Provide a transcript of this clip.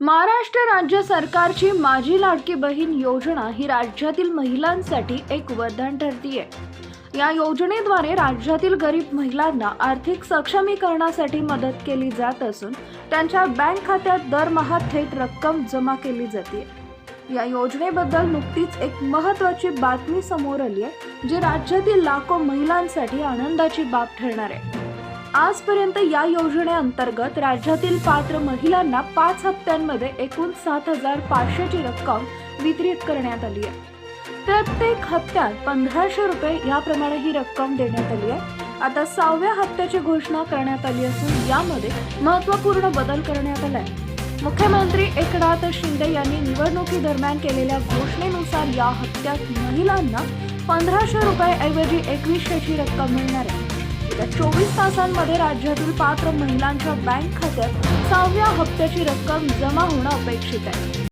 महाराष्ट्र राज्य सरकारची माझी लाडकी बहीण योजना ही राज्यातील महिलांसाठी एक वरदान ठरतीये. या योजनेद्वारे राज्यातील गरीब महिलांना आर्थिक सक्षमीकरणासाठी मदत केली जात असून त्यांच्या बँक खात्यात दरमहा थेट रक्कम जमा केली जाते या योजनेबद्दल नुकतीच एक महत्त्वाची बातमी समोर आली आहे जी राज्यातील लाखो महिलांसाठी आनंदाची बाब ठरणार आहे. आजपर्यंत या योजनेअंतर्गत राज्यातील पात्र महिलांना पाच हप्त्यांमध्ये एकूण सात हजार पाचशेची रक्कम वितरित करण्यात आली आहे. प्रत्येक हप्त्यात पंधराशे रुपये याप्रमाणे ही रक्कम देण्यात आली आहे. आता सहाव्या हप्त्याची घोषणा करण्यात आली असून यामध्ये महत्त्वपूर्ण बदल करण्यात आलाय मुख्यमंत्री एकनाथ शिंदे यांनी निवडणुकीदरम्यान केलेल्या घोषणेनुसार या हप्त्यात महिलांना पंधराशे रुपये एकवीसशेची रक्कम मिळणार आहे. येत्या चोवीस तासांमध्ये राज्यातील पात्र महिलांच्या बँक खात्यात सहाव्या हप्त्याची रक्कम जमा होणं अपेक्षित आहे.